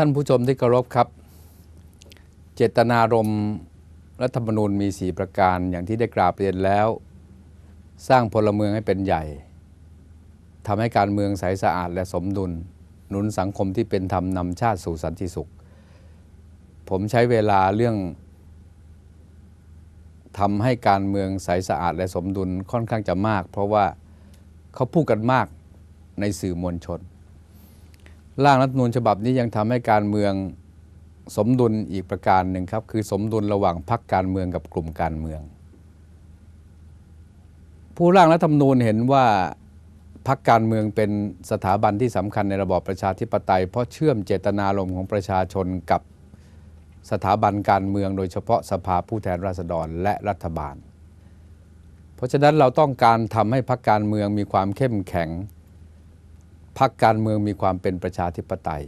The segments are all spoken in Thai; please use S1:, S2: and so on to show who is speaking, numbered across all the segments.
S1: ท่านผู้ชมที่เคารพครับ เจตนารมณ์รัฐธรรมนูญมี 4 ประการอย่างที่ได้กราบเรียนแล้ว สร้างพลเมืองให้เป็นใหญ่ทำให้การเมืองใสสะอาดและสมดุล หนุนสังคมที่เป็นธรรมนำชาติสู่สันติสุข ผมใช้เวลาเรื่องทำให้การเมืองใสสะอาดและสมดุลค่อนข้างจะมาก เพราะว่าเขาพูดกันมากในสื่อมวลชน ร่างรัฐมนูญฉบับนี้ยังทำให้การเมืองสมดุลอีกประการหนึ่งครับ คือสมดุลระหว่างพรรคการเมืองกับกลุ่มการเมือง ผู้ร่างรัฐธรรมนูญเห็นว่าพรรคการเมืองเป็นสถาบันที่สำคัญในระบอบประชาธิปไตย เพราะเชื่อมเจตนารมณ์ของประชาชนกับสถาบันการเมือง โดยเฉพาะสภาผู้แทนราษฎรและรัฐบาล เพราะฉะนั้นเราต้องการทำให้พรรคการเมืองมีความเข้มแข็ง พรรคการเมืองมีความเป็นประชาธิปไตย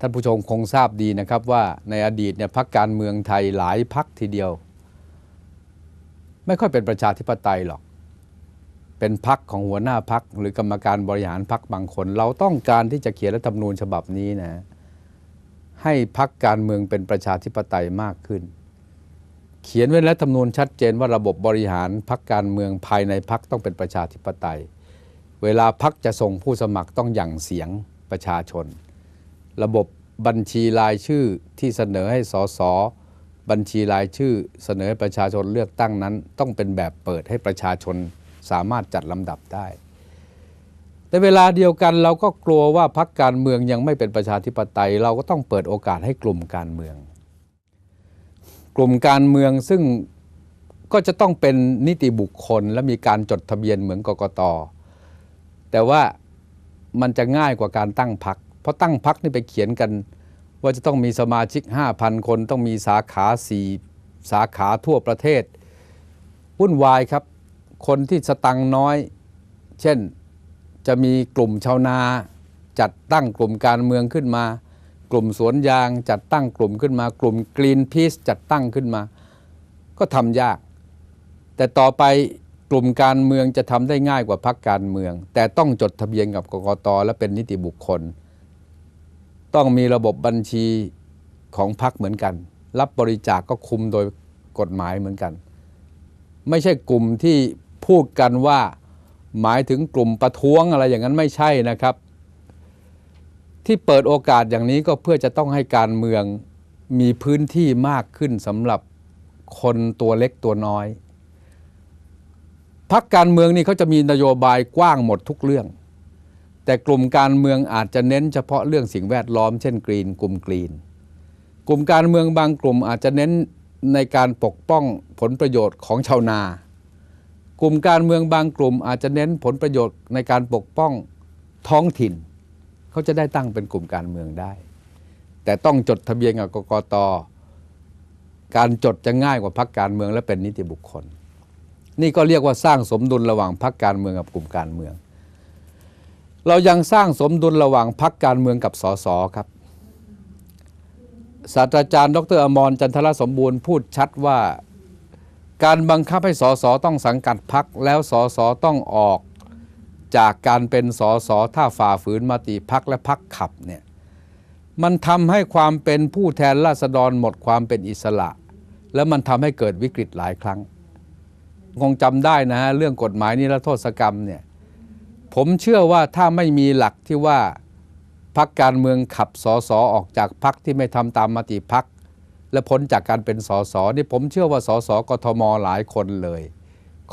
S1: ท่านผู้ชมคงทราบดีนะครับว่าในอดีตเนี่ยพรรคการเมืองไทยหลายพรรคทีเดียว ไม่ค่อยเป็นประชาธิปไตยหรอก เป็นพรรคของหัวหน้าพรรคหรือกรรมการบริหารพรรคบางคน เราต้องการที่จะเขียนรัฐธรรมนูญฉบับนี้นะให้พรรคการเมืองเป็นประชาธิปไตยมากขึ้น เขียนไว้ในรัฐธรรมนูญชัดเจนว่าระบบบริหารพรรคการเมืองภายในพรรคต้องเป็นประชาธิปไตย เวลาพักจะส่งผู้สมัครต้องหยั่งเสียงประชาชน ระบบบัญชีรายชื่อที่เสนอให้สสบัญชีรายชื่อเสนอให้ประชาชนเลือกตั้งนั้น ต้องเป็นแบบเปิดให้ประชาชนสามารถจัดลำดับได้แต่เวลาเดียวกันเราก็กลัวว่าพักการเมืองยังไม่เป็นประชาธิปไตย เราก็ต้องเปิดโอกาสให้กลุ่มการเมือง กลุ่มการเมืองซึ่งก็จะต้องเป็นนิติบุคคล และมีการจดทะเบียนเหมือนกกต แต่ว่ามันจะง่ายกว่าการตั้งพัก เพราะตั้งพักนี่ไปเขียนกัน ว่าจะต้องมีสมาชิก 5,000 คนต้องมีสาขา4สาขาทั่วประเทศวุ่นวายครับ คนที่สตังน้อย เช่นจะมีกลุ่มชาวนา จัดตั้งกลุ่มการเมืองขึ้นมา กลุ่มสวนยางจัดตั้งกลุ่มขึ้นมา กลุ่มกรีนพีซจัดตั้งขึ้นมา ก็ทำยาก แต่ต่อไป กลุ่มการเมืองจะทำได้ง่ายกว่าพรรคการเมือง แต่ต้องจดทะเบียนกับกกตและเป็นนิติบุคคล ต้องมีระบบบัญชีของพรรคเหมือนกัน รับบริจาคกก็คุมโดยกฎหมายเหมือนกัน ไม่ใช่กลุ่มที่พูดกันว่าหมายถึงกลุ่มประท้วงอะไรอย่างนั้นไม่ใช่นะครับ ที่เปิดโอกาสอย่างนี้ก็เพื่อจะต้องให้การเมืองมีพื้นที่มากขึ้นสำหรับคนตัวเล็กตัวน้อย พักการเมืองนี่เขาจะมีนโยบายกว้างหมดทุกเรื่อง แต่กลุ่มการเมืองอาจจะเน้นเฉพาะเรื่องสิ่งแวดล้อมเช่นกรีนกลุ่มกรีน กลุ่มการเมืองบางกลุ่มอาจจะเน้นในการปกป้องผลประโยชน์ของชาวนา กลุ่มการเมืองบางกลุ่มอาจจะเน้นผลประโยชน์ในการปกป้องท้องถิ่น เขาจะได้ตั้งเป็นกลุ่มการเมืองได้ แต่ต้องจดทะเบียนกับกกตการจดจะง่ายกว่าพรรคการเมืองและเป็นนิติบุคคล นี่ก็เรียกว่าสร้างสมดุลระหว่างพรรคการเมืองกับกลุ่มการเมือง เรายังสร้างสมดุลระหว่างพรรคการเมืองกับสสครับศาสตราจารย์ ดรอมรจันทรสมบูรณ์พูดชัดว่า การบังคับให้สสต้องสังกัดพรรคแล้วสสต้องออกจากการเป็นสสถ้าฝ่าฝืนมติพักและพักขับเนี่ยมันทำให้ความเป็นผู้แทนราษฎรหมดความเป็นอิสระ แล้วมันทำให้เกิดวิกฤตหลายครั้ง คงจำได้นะฮะเรื่องกฎหมายนิรโทษกรรมเนี่ยผมเชื่อว่าถ้าไม่มีหลักที่ว่าพักการเมืองขับสอสอออกจากพักที่ไม่ทำตามมติพักและพ้นจากการเป็นสอสอนี่ผมเชื่อว่าสอสอกทมหลายคนเลย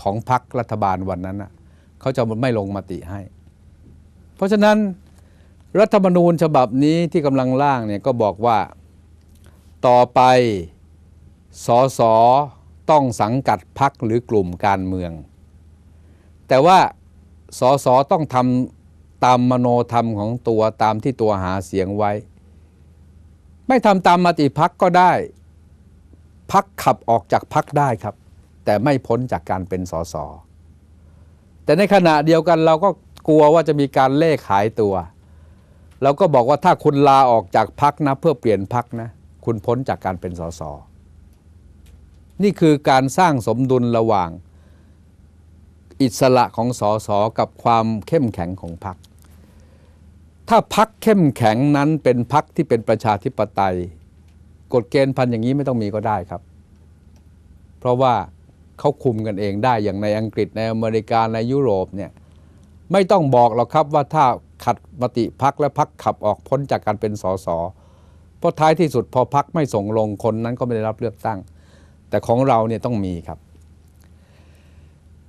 S1: ของพักรัฐบาลวันนั้นนะเขาจะไม่ลงมติให้ เพราะฉะนั้นรัฐธรรมนูญฉบับนี้ที่กำลังร่างเนี่ยก็บอกว่าต่อไปสอส ต้องสังกัดพักหรือกลุ่มการเมือง แต่ว่าสสต้องทำตามมโนธรรมของตัวตามที่ตัวหาเสียงไว้ ไม่ทำตามมติพักก็ได้พักขับออกจากพักได้ครับ แต่ไม่พ้นจากการเป็นสสแต่ในขณะเดียวกันเราก็กลัวว่าจะมีการเล่ขายตัวเราก็บอกว่าถ้าคุณลาออกจากพักนะ เพื่อเปลี่ยนพักนะ คุณพ้นจากการเป็นสส นี่คือการสร้างสมดุลระหว่างอิสระของสสกับความเข้มแข็งของพรรคถ้าพักเข้มแข็งนั้นเป็นพักที่เป็นประชาธิปไตย กฎเกณฑ์พันอย่างนี้ไม่ต้องมีก็ได้ครับ เพราะว่าเขาคุมกันเองได้อย่างในอังกฤษในอเมริกาในยุโรปเนี่ยไม่ต้องบอกหรอกครับว่าถ้าขัดมติพักและพักขับออกพ้นจากการเป็นสสเพราะท้ายที่สุดพอพักไม่ส่งลงคนนั้นก็ไม่ได้รับเลือกตั้ง แต่ของเราเนี่ยต้องมีครับ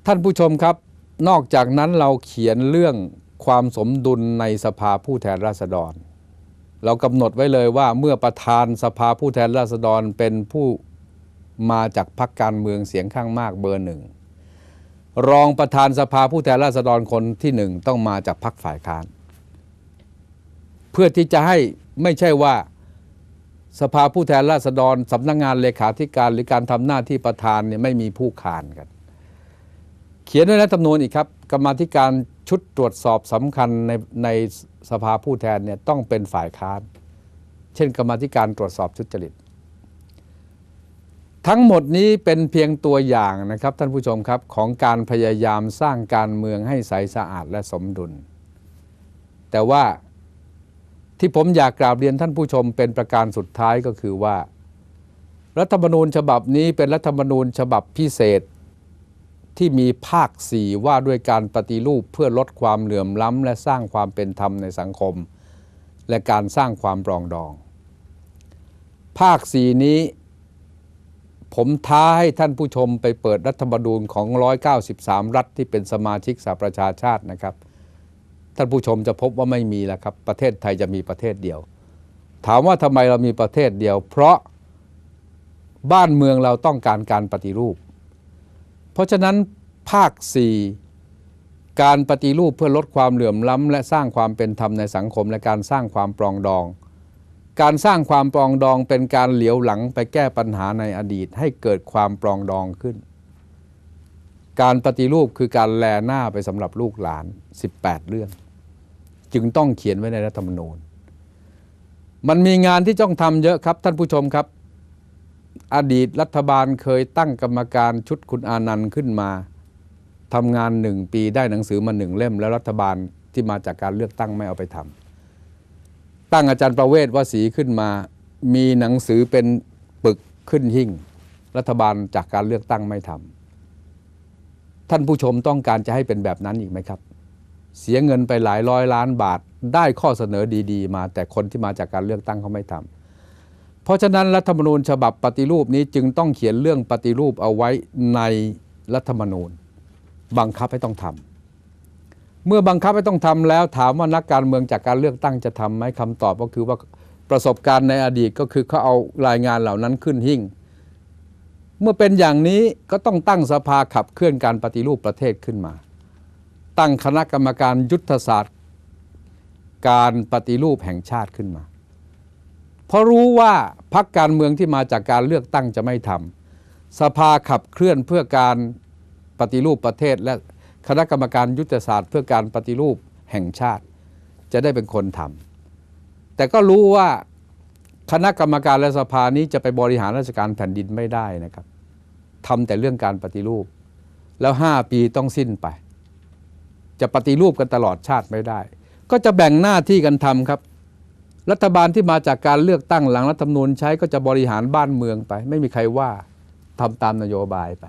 S1: ท่านผู้ชมครับ นอกจากนั้นเราเขียนเรื่องความสมดุลในสภาผู้แทนราษฎร เรากำหนดไว้เลยว่าเมื่อประธานสภาผู้แทนราษฎรเป็นผู้มาจากพรรคการเมืองเสียงข้างมากเบอร์หนึ่งรองประธานสภาผู้แทนราษฎรคนที่หนึ่งต้องมาจากพรรคฝ่ายค้าน เพื่อที่จะให้ไม่ใช่ว่า สภาผู้แทนราษฎรสำนักงงานเลขาธิการหรือการทำหน้าที่ประธานเนี่ยไม่มีผู้ขานกัน เขียนไว้ในรัฐธรรมนูญอีกครับกรรมธิการชุดตรวจสอบสำคัญในในสภาผู้แทนเนี่ยต้องเป็นฝ่ายค้าน เช่น กรรมธิการตรวจสอบทุจริต ทั้งหมดนี้เป็นเพียงตัวอย่างนะครับท่านผู้ชมครับของการพยายามสร้างการเมืองให้ใสสะอาดและสมดุล แต่ว่า ที่ผมอยากกราบเรียนท่านผู้ชมเป็นประการสุดท้ายก็คือว่า รัฐธรรมนูญฉบับนี้เป็นรัฐธรรมนูญฉบับพิเศษ ที่มีภาค4ว่าด้วยการปฏิรูปเพื่อลดความเหลื่อมล้ำ และสร้างความเป็นธรรมในสังคม และการสร้างความปรองดอง ภาค4นี้ ผมท้าให้ท่านผู้ชมไปเปิดรัฐธรรมนูญของ 193 รัฐที่เป็นสมาชิกสหประชาชาตินะครับ ท่านผู้ชมจะพบว่าไม่มีแล้วครับ ประเทศไทยจะมีประเทศเดียว ถามว่าทำไมเรามีประเทศเดียว เพราะบ้านเมืองเราต้องการการปฏิรูป เพราะฉะนั้นภาค 4 การปฏิรูปเพื่อลดความเหลื่อมล้ำ และสร้างความเป็นธรรมในสังคมและการสร้างความปรองดอง การสร้างความปรองดองเป็นการเหลียวหลังไปแก้ปัญหาในอดีตให้เกิดความปรองดองขึ้น การปฏิรูปคือการแลหน้าไปสำหรับลูกหลาน 18 เรื่อง จึงต้องเขียนไว้ในรัฐธรรมนูญ มันมีงานที่ต้องทำเยอะครับท่านผู้ชมครับ อดีตรัฐบาลเคยตั้งกรรมการชุดคุณอานันต์ขึ้นมาทำงานหนึ่งปีได้หนังสือมาหนึ่งเล่ม แล้วรัฐบาลที่มาจากการเลือกตั้งไม่เอาไปทำตั้งอาจารย์ประเวศวสีขึ้นมา มีหนังสือเป็นปึกขึ้นหิ่ง รัฐบาลจากการเลือกตั้งไม่ทำท่านผู้ชมต้องการจะให้เป็นแบบนั้นอีกไหมครับ เสียเงินไปหลายร้อยล้านบาท ได้ข้อเสนอดีๆ มา แต่คนที่มาจากการเลือกตั้งเขาไม่ทำเพราะฉะนั้นรัฐธรรมนูญฉบับปฏิรูปนี้จึงต้องเขียนเรื่องปฏิรูปเอาไว้ในรัฐธรรมนูญ บังคับให้ต้องทำเมื่อบังคับให้ต้องทำแล้วถามว่านักการเมืองจากการเลือกตั้งจะทำไหมคำตอบก็คือว่าประสบการณ์ในอดีตก็คือเขาเอารายงานเหล่านั้นขึ้นหิ่ง เมื่อเป็นอย่างนี้ก็ต้องตั้งสภาขับเคลื่อนการปฏิรูปประเทศขึ้นมา ตั้งคณะกรรมการยุทธศาสตร์ การปฏิรูปแห่งชาติขึ้นมา เพราะรู้ว่าพรรคการเมืองที่มาจากการเลือกตั้งจะไม่ทำสภาขับเคลื่อนเพื่อการปฏิรูปประเทศ และคณะกรรมการยุทธศาสตร์ เพื่อการปฏิรูปแห่งชาติ จะได้เป็นคนทำแต่ก็รู้ว่าคณะกรรมการและสภานี้จะไปบริหารราชการแผ่นดินไม่ได้นะครับทำแต่เรื่องการปฏิรูป แล้ว 5 ปีต้องสิ้นไป จะปฏิรูปกันตลอดชาติไม่ได้ ก็จะแบ่งหน้าที่กันทำครับ รัฐบาลที่มาจากการเลือกตั้งหลังรัฐธรรมนูญใช้ก็จะบริหารบ้านเมืองไป ไม่มีใครว่าทำตามนโยบายไป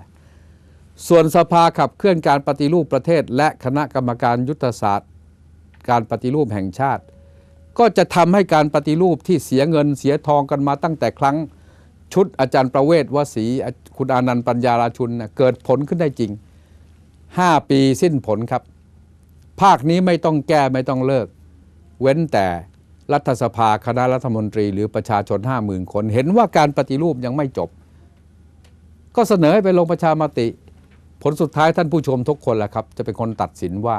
S1: ส่วนสภาขับเคลื่อนการปฏิรูปประเทศ และคณะกรรมการยุทธศาสตร์ การปฏิรูปแห่งชาติ ก็จะทำให้การปฏิรูปที่เสียเงินเสียทองกันมาตั้งแต่ครั้งชุดอาจารย์ประเวศวสีคุณอานันต์ปัญญาราชุนเกิดผลขึ้นได้จริง 5 ปีสิ้นผลครับ ภาคนี้ไม่ต้องแก้ไม่ต้องเลิก เว้นแต่รัฐสภาคณะรัฐมนตรี หรือประชาชน50,000คน เห็นว่าการปฏิรูปยังไม่จบ ก็เสนอให้ไปลงประชามติ ผลสุดท้ายท่านผู้ชมทุกคนแหละครับ จะเป็นคนตัดสินว่า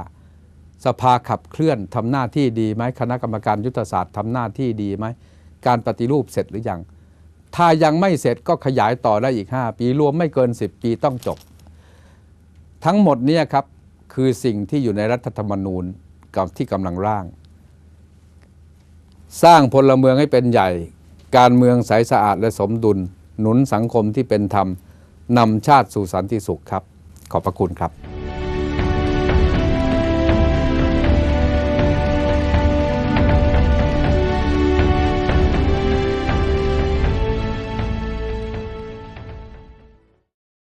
S1: สภาขับเคลื่อนทำหน้าที่ดีไหมคณะกรรมการยุทธศาสตร์ทำหน้าที่ดีไหมการปฏิรูปเสร็จหรือยังถ้ายังไม่เสร็จก็ขยายต่อได้อีก 5 ปีรวมไม่เกิน 10 ปีต้องจบ ทั้งหมดนี้ครับ คือสิ่งที่อยู่ในรัฐธรรมนูญกับที่กำลังร่าง สร้างพลเมืองให้เป็นใหญ่ การเมืองใสสะอาดและสมดุล หนุนสังคมที่เป็นธรรมนำชาติสู่สันติสุขครับ ขอบพระคุณครับ